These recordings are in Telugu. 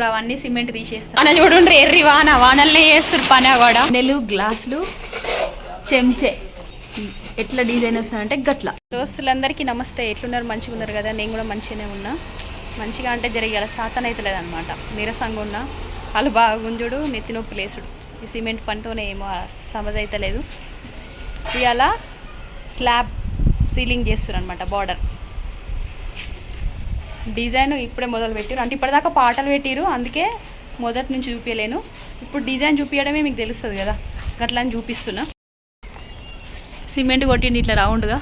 ఇప్పుడు అవన్నీ సిమెంట్ తీసేస్తాం అన్న చూడండి ఎర్రి వాన వానల్నే చేస్తారు పని కూడా నెలు గ్లాసులు చెంచే. ఎట్లా డిజైన్ వస్తుందంటే గట్ల. దోస్తులందరికీ నమస్తే. ఎట్లున్నారు? మంచిగా ఉన్నారు కదా? నేను కూడా మంచిగానే ఉన్నా. మంచిగా అంటే జరిగేలా చాతన అవుతలేదు అనమాట నీరసంగా ఉన్నా. వాళ్ళు బాగా గుంజుడు నెత్తి నొప్పి లేసుడు. ఈ సిమెంట్ పనితోనే ఏమో సమజ్ అవుతలేదు ఇవాళ స్లాబ్ సీలింగ్ చేస్తారు అనమాట బార్డర్. డిజైన్ ఇప్పుడే మొదలు పెట్టారు అంటే ఇప్పటిదాకా పాటలు పెట్టిరు అందుకే మొదటి నుంచి చూపించలేను ఇప్పుడు డిజైన్ చూపించడమే మీకు తెలుస్తుంది కదా గట్లా అని చూపిస్తున్నా. సిమెంట్ కొట్టిండి ఇట్లా రౌండ్గా.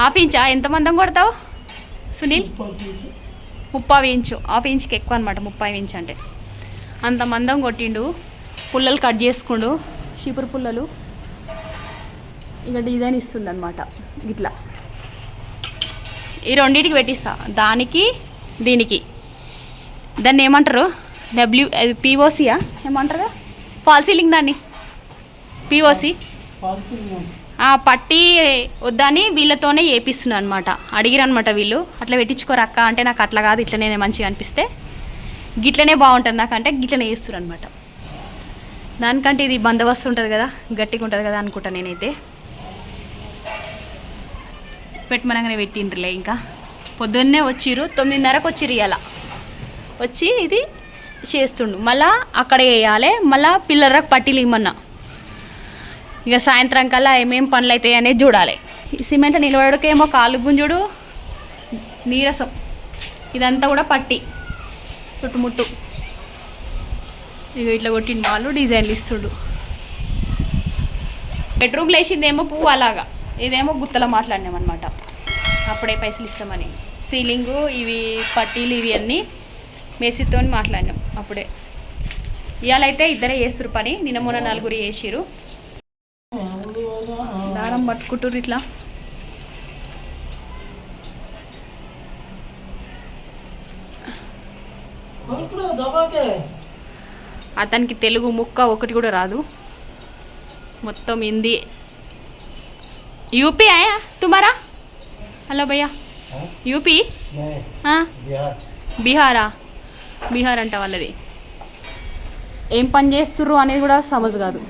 హాఫ్ ఇంచా? ఎంత మందం కొడతావు సునీల్? ముప్పై ఇంచు. హాఫ్ ఇంచ్కి ఎక్కువ అనమాట ముప్పై ఇంచ్ అంటే. అంత మందం కొట్టిండు. పుల్లలు కట్ చేసుకుండు. చీపురు పుల్లలు. ఇక డిజైన్ ఇస్తుంది అనమాట ఇట్లా. ఈ రెండింటికి పెట్టిస్తా. దానికి దీనికి. దాన్ని ఏమంటారు? డబ్ల్యూ పిఓసియా ఏమంటారు? ఫాల్ సీలింగ్ దాన్ని. పిఓసి పట్టి వద్దని వీళ్ళతోనే వేపిస్తున్నాను అనమాట అడిగిరనమాట వీళ్ళు. అట్లా పెట్టించుకోరు అక్క? అంటే నాకు అట్లా కాదు ఇట్లనే మంచిగా అనిపిస్తే. గిట్లనే బాగుంటుంది నాకంటే గిట్లనే వేస్తున్నారు అనమాట దానికంటే ఇది బందోబస్తు ఉంటుంది కదా గట్టిగా ఉంటుంది కదా అనుకుంటా నేనైతే. పెట్టమనగానే పెట్టిండ్రులే ఇంకా. పొద్దున్నే వచ్చిర్రు తొమ్మిదిన్నరకు వచ్చిర్రు ఇలా వచ్చి ఇది చేస్తుండు. మళ్ళా అక్కడ వేయాలి మళ్ళా పిల్లలకు పట్టీలు ఇమ్మన్నా. ఇక సాయంత్రం కల్లా ఏమేం పనులు అవుతాయి అనేది చూడాలి. సిమెంట్ నిలబడకేమో కాలు గుంజుడు నీరసం. ఇదంతా కూడా పట్టి చుట్టుముట్టు. ఇక ఇట్లా కొట్టిన వాళ్ళు డిజైన్లు ఇస్తుడు. బెడ్రూమ్లో వేసిందేమో పువ్వు అలాగా. ఇదేమో గుత్తలో మాట్లాడినాం అనమాట అప్పుడే పైసలు ఇస్తామని. సీలింగు ఇవి పట్టీలు ఇవి అన్నీ మేసితో మాట్లాడినాం అప్పుడే. ఇవాళైతే ఇద్దరే చేస్తురు పని నిన్న మొన్న నలుగురు చేసిరు దారం పట్టుకుంటుర్రు ఇట్లా. అతనికి తెలుగు ముక్క ఒకటి కూడా రాదు. మొత్తం హిందీ. యూపీ ఆయా తుమారా హలో భయ్యా యూపీ हाँ బీహారా బీహార్ అంట వాళ్ళది ఏం పని చేస్తుర్రు అనేది కూడా సమజ్ కాదు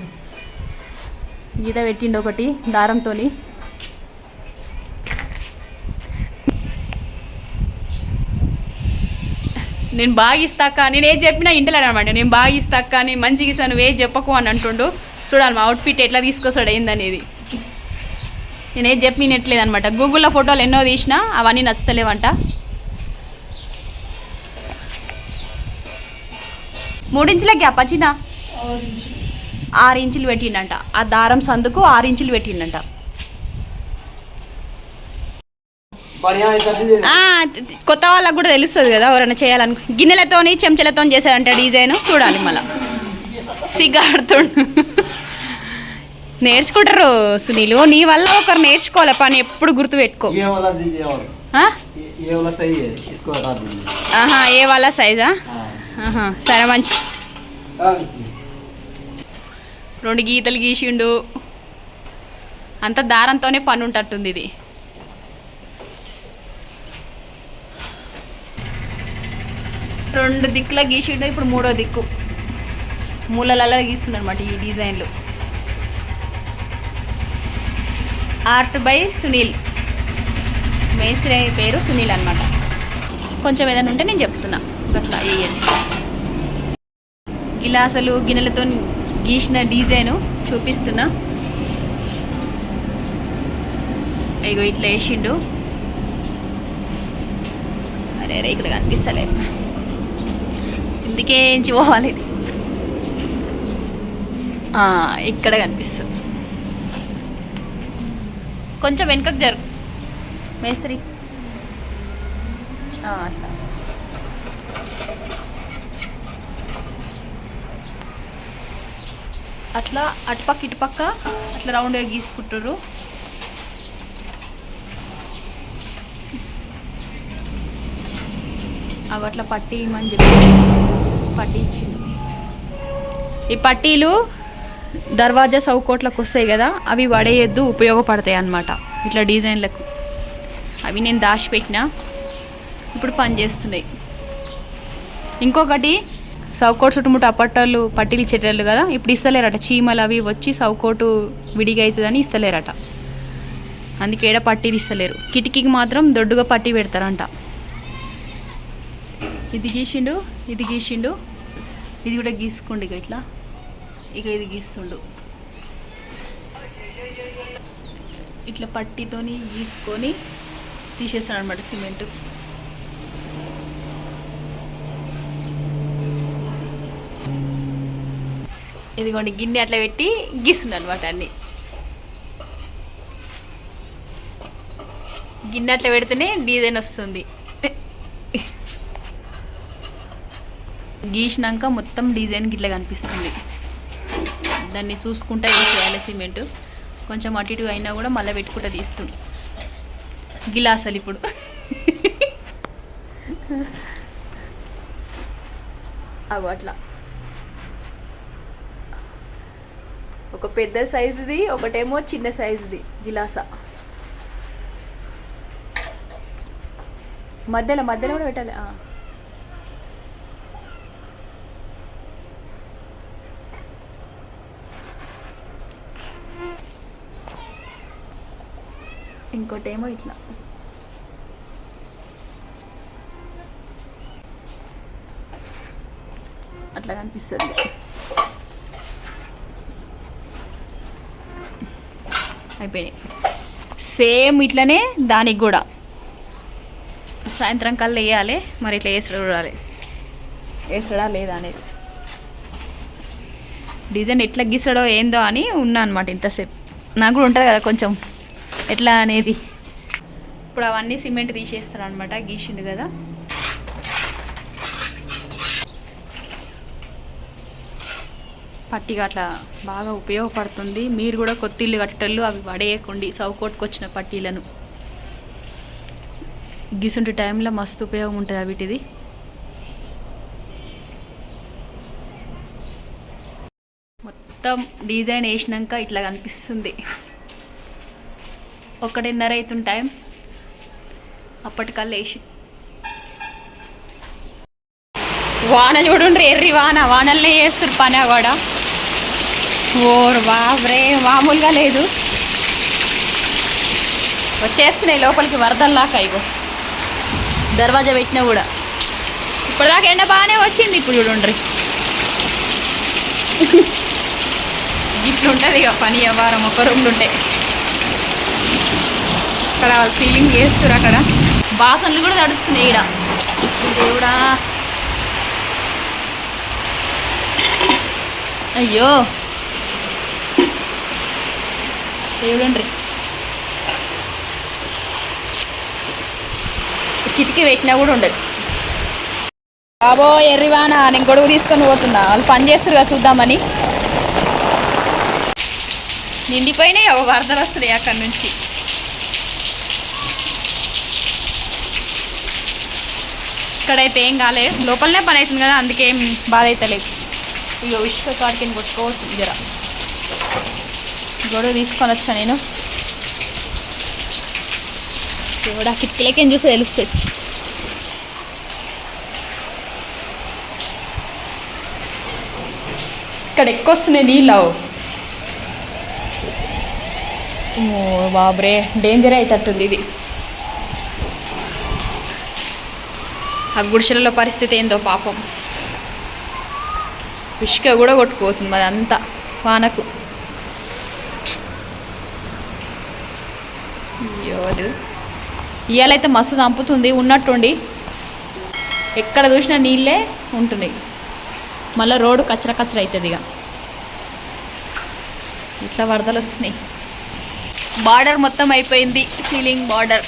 గీత పెట్టిండు ఒకటి దారంతోని నేను బాగా ఇస్తాక నేను ఏది చెప్పినా ఇంటలేడు అనమాట నేను బాగా ఇస్తాక అని మంచిగా ఇస్తాను నువ్వు చెప్పకు అని అంటుండు చూడాలి మా అవుట్ఫిట్ ఎట్లా తీసుకొస్తాడు ఏందనేది నేనేం చెప్పినట్లేదు అనమాట గూగుల్లో ఫోటోలు ఎన్నో తీసినా అవన్నీ నచ్చుతలేవంట. మూడించుల గ్యాప్ వచ్చిన ఆరు ఇంచులు పెట్టిండంట. ఆ దారం సందుకు ఆరు ఇంచులు పెట్టిండంట. కొత్త వాళ్ళకు కూడా తెలుస్తుంది కదా ఎవరైనా చేయాలను. గిన్నెలతోని చెంచలతో చేశారంట డిజైన్. చూడాలి మళ్ళీ. సిగ్గాడుతుండు నేర్చుకుంటారు సునీలు. నీ వల్ల ఒకరు నేర్చుకోవాలి పని ఎప్పుడు గుర్తు పెట్టుకో. ఆహా ఏ వాళ్ళ సైజా సరే మంచి. రెండు గీతలు గీసిండు. అంత దారంతోనే పని ఉంటట్టుంది ఇది. రెండు దిక్కులా గీసిండు ఇప్పుడు మూడో దిక్కు. మూలలలో గీస్తుండ అనమాట ఈ డిజైన్లు. Art by Sunil. మేస్త్రి పేరు సునీల్ అనమాట కొంచెం ఏదైనా ఉంటే నేను చెప్తున్నా. అట్లా వేయండి గిలాసులు గిన్నెలతో గీసిన డిజైను చూపిస్తున్నా. ఇగో ఇట్లా వేసిండు. అరే అరే ఇక్కడ కనిపిస్తలే ఇందుకే ఏం పోవాలి? ఇది ఇక్కడ కనిపిస్తుంది. కొంచెం వెనుకకు జరు మేస్త్రి. అట్లా. అట్లా అటుపక్క ఇటుపక్క అట్లా రౌండ్గా గీసుకుంటారు అవి అట్లా పట్టి ఇమ్మని చెప్పి పట్టి ఈ పట్టీలు దర్వాజా సౌకోట్లకు వస్తాయి కదా అవి వడేయద్దు ఉపయోగపడతాయి అన్నమాట. ఇట్లా డిజైన్లకు. అవి నేను దాచిపెట్టిన ఇప్పుడు పని చేస్తున్నాయి. ఇంకొకటి సౌకోటు చుట్టుముట్టు అప్పట్టలు పట్టీలు ఇచ్చేటోళ్ళు కదా ఇప్పుడు ఇస్తలేరట. చీమలు అవి వచ్చి సౌకోటు విడిగా అవుతుందని ఇస్తలేరట. అందుకే ఏడ పట్టీలు ఇస్తలేరు. కిటికీకి మాత్రం దొడ్డుగా పట్టి పెడతారంట. ఇది గీసిండు ఇది గీసిండు ఇది కూడా గీసుకోండి ఇక ఇట్లా. ఇక ఇది గీస్తుండు. ఇట్లా పట్టితోని గీసుకొని తీసేస్తాను అనమాట సిమెంట్. ఇదిగోండి గిన్నె అట్లా పెట్టి గీస్తుండ అనమాట అన్ని. గిన్నె అట్లా పెడితేనే డిజైన్ వస్తుంది. గీసినాక మొత్తం డిజైన్ ఇట్లా కనిపిస్తుంది. దాన్ని చూసుకుంటా చేయాలి సిమెంట్. కొంచెం అటు ఇటు అయినా కూడా మళ్ళీ పెట్టుకుంటా తీస్తుంది గిలాసలు ఇప్పుడు. అవి అట్లా. ఒక పెద్ద సైజుది ఒకటేమో చిన్న సైజుది గిలాస. మధ్యలో మధ్యలో కూడా పెట్టాలి. ఇంకోటి ఇంకోటేమో ఇట్లా. అట్లా కనిపిస్తుంది. అయిపోయినాయి. సేమ్ ఇట్లనే దానికి కూడా. సాయంత్రం కల్లా వేయాలి మరి ఇట్లా వేస్తాడు చూడాలి. వేస్తాడా లేదా అనేది. డిజైన్ ఎట్లా గీస్తాడో ఏందో అని ఉన్నా అనమాట ఇంతసేపు. నాకు కూడా ఉంటుంది కదా కొంచెం ఎట్లా అనేది? ఇప్పుడు అవన్నీ సిమెంట్ తీసేస్తాడు అనమాట గీసిండు కదా. పట్టిగా అట్లా బాగా ఉపయోగపడుతుంది. మీరు కూడా కొత్త ఇల్లు అవి పడేయకండి సౌకోట్కి వచ్చిన పట్టీలను. గిసుంటి టైంలో మస్తు ఉపయోగం ఉంటుంది వీటిది. మొత్తం డిజైన్ వేసినాక ఇట్లా కనిపిస్తుంది. ఒకటిన్నర అవుతుంది టైం. అప్పటికల్లా వేసి వాన చూడండి ఎర్రి వాన. వానల్నే చేస్తారు పని కూడా ఓర్ బాబ్రే మామూలుగా లేదు. వచ్చేస్తున్నాయి లోపలికి వరదల్లాక ఇగో. దర్వాజా పెట్టినా కూడా. ఇప్పటిదాకా ఎండ బాగానే వచ్చింది ఇప్పుడు చూడండి ఇట్లుంటుంది ఇక పని వ్యవహారం ఒక రూమ్లు ఉంటాయి అక్కడ వాళ్ళు సీలింగ్ చేస్తారు అక్కడ. బాసనలు కూడా తడుస్తున్నాయి ఈడ. దేవుడా. అయ్యో. చూడండి కిటికీ పెట్టినా కూడా ఉండదు. బాబో ఎర్రివానా నేను గొడుగు తీసుకొని పోతున్నా. వాళ్ళు పని చేస్తారు కదా చూద్దామని. నిండిపోయినాయి ఒక వరదలు వస్తున్నాయి అక్కడి నుంచి. ఇక్కడైతే ఏం కాలే. లోపలనే పని అవుతుంది కదా అందుకే ఏం బాధ అవుతలేదు ఇక విష్క కాడికి కొట్టుకోవచ్చు జర. గొడవ తీసుకొని వచ్చా నేను. కూడా కిటికీలకేం చూస్తే తెలుస్తుంది? ఇక్కడ ఎక్కువ వస్తున్నాయి నీళ్ళు ఓ బాబ్రే డేంజర్ అవుతట్టుంది ఇది. ఆ గుడిసెలలో పరిస్థితి ఏందో పాపం. ఇసుక కూడా కొట్టుకోవచ్చు మరి అంతా వానకు. అయ్యో అది. ఇవాళైతే మస్తు చంపుతుంది ఉన్నట్టుండి. ఎక్కడ చూసినా నీళ్ళే ఉంటున్నాయి మళ్ళీ రోడ్డు కచ్చర కచ్చర అవుతుంది ఇక. ఇట్లా వరదలు వస్తున్నాయి. బార్డర్ మొత్తం అయిపోయింది సీలింగ్ బార్డర్.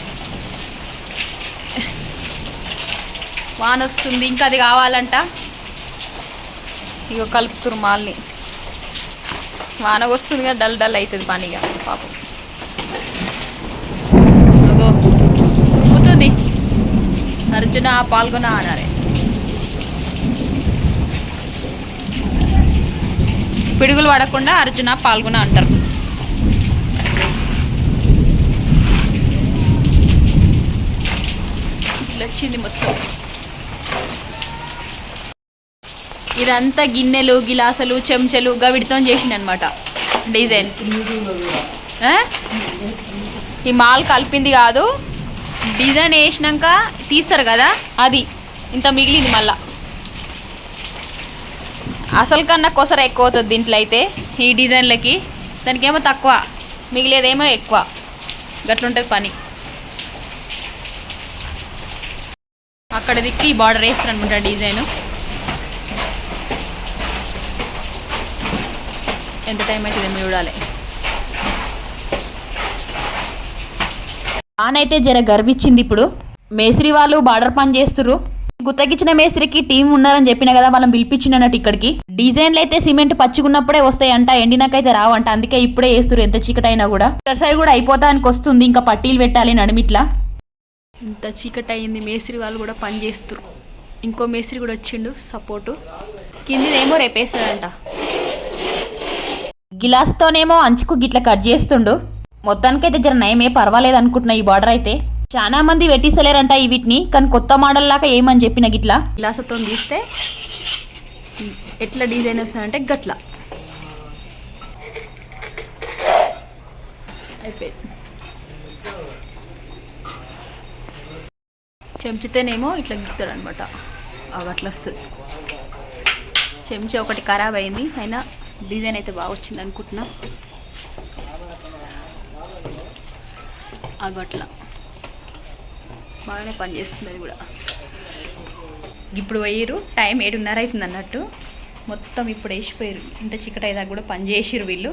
వాన వస్తుంది ఇంకా అది కావాలంట. ఇక కలుపుతురు మాల్ని. వాన వస్తుంది కదా డల్ డల్ అవుతుంది పనిగా పాపం. అగో ఉరుకుతుంది అర్జున పాల్గొన అనరే పిడుగులు పడకుండా అర్జున పాల్గొన అంటారు. ఇట్లా వచ్చింది మొత్తం. ఇదంతా గిన్నెలు గిలాసలు చెంచాలు గవిడితో చేసిండు అనమాట డిజైన్ ఈ మాల్ కలిపింది కాదు డిజైన్ వేసినాక తీస్తారు కదా అది. ఇంత మిగిలింది మళ్ళా. అసలు కన్నా కొసర ఎక్కువ అవుతుంది దీంట్లో అయితే ఈ డిజైన్లకి. దానికేమో తక్కువ మిగిలేదేమో ఎక్కువ. గట్లుంటుంది పని. అక్కడ దిక్కి బార్డర్ వేస్తారు అనమాట డిజైన్. ఎంత టైం అవుతుందేమో చూడాలి. ఆనైతే జర గర్విచ్చింది ఇప్పుడు. మేస్త్రి వాళ్ళు బార్డర్ పని చేస్తుర్రు. గుత్తకిచ్చిన మేస్త్రికి టీం ఉన్నారని చెప్పిన కదా వాళ్ళని పిలిపించినట్టు ఇక్కడికి. డిజైన్లు అయితే సిమెంట్ పచ్చుకున్నప్పుడే వస్తాయంట ఎండినాకైతే రావంట. అందుకే ఇప్పుడే వేస్తురు ఎంత చీకటైనా కూడా. సైడ్ కూడా అయిపోతానికి వస్తుంది ఇంకా పట్టీలు పెట్టాలి నడిమిట్లా. ఇంత చీకటి అయింది మేస్త్రి వాళ్ళు కూడా పని చేస్తురు ఇంకో మేస్త్రి కూడా వచ్చిండు సపోర్టు. కిందిదేమో రేపేస్తాడంట. గిలాస్తోనేమో అంచుకు గిట్ల కట్ చేస్తుండు. మొత్తానికైతే జర నయమే పర్వాలేదు అనుకుంటున్నా ఈ బార్డర్ అయితే. చాలా మంది వెట్టిసలేరంట ఈ వీటిని కానీ కొత్త మోడల్ లాగా ఏమని చెప్పిన గిట్లా. గిలాసతో తీస్తే ఎట్లా డిజైన్ వస్తుందంటే గట్ల. అయిపోయింది. చెంచితేనేమో ఇట్లా గిస్తాడు అనమాట అట్లా వస్తుంది. చెంచా ఒకటి ఖరాబ్ అయింది అయినా డిజైన్ అయితే బాగా వచ్చింది అనుకుంటున్నా. అట్లా. బాగానే పనిచేస్తుంది అది కూడా. ఇప్పుడు పోయిరు టైం ఏడున్నర అవుతుంది అన్నట్టు. మొత్తం ఇప్పుడు వేసిపోయారు ఇంత చీకటి అయ్యేదాకా కూడా పని చేసిరు వీళ్ళు.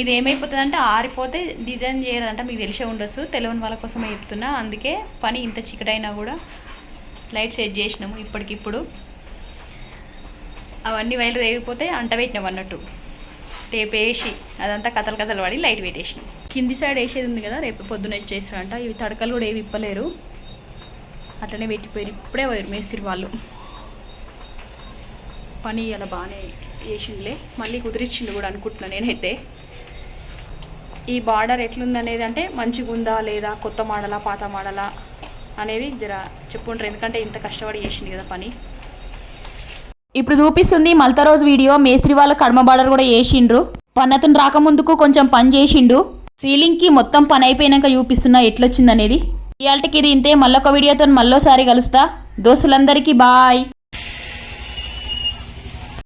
ఇది ఏమైపోతుంది అంటే ఆరిపోతే డిజైన్ చేయరంట మీకు తెలిసే ఉండొచ్చు. తెలియని వాళ్ళ కోసమే చెప్తున్నా. అందుకే పని ఇంత చీకటైనా కూడా లైట్ సెట్ చేసినాము ఇప్పటికిప్పుడు. అవన్నీ వైర్లు తెగిపోతే అంట పెట్టినాం అన్నట్టు. టేప్ వేసి అదంతా కథలు కథలు పడి లైట్ పెట్టేసినాం. కింది సైడ్ వేసేది ఉంది కదా రేపు పొద్దున చేస్తారంట ఇవి తడకలు కూడా ఏవి ఇప్పలేరు అట్లనే పెట్టిపోయారు ఇప్పుడే పోయారు మేస్త్రి వాళ్ళు. పని అలా బాగానే చేసిండులే. మళ్ళీ కుదిరిచ్చిండు కూడా అనుకుంటున్నాను నేనైతే. ఈ బార్డర్ ఎట్లుందనేది అంటే మంచిగా ఉందా లేదా కొత్త మాడలా పాత మాడలా అనేది జర చెప్పుంటారు ఎందుకంటే ఇంత కష్టపడి చేసింది కదా పని. ఇప్పుడు చూపిస్తుంది మల్తా రోజు వీడియో. మేస్త్రి వాళ్ళ కడమ బార్డర్ కూడా వేసిండ్రు. పన్నతను రాకముందుకు కొంచెం పని చేసిండు. సీలింగ్కి మొత్తం పని అయిపోయినాక చూపిస్తున్నా ఎట్లొచ్చిందనేది. ఇవాళకి ఇది ఇంతే. మళ్ళొక వీడియోతో మళ్ళోసారి కలుస్తా. దోస్తులందరికీ బాయ్.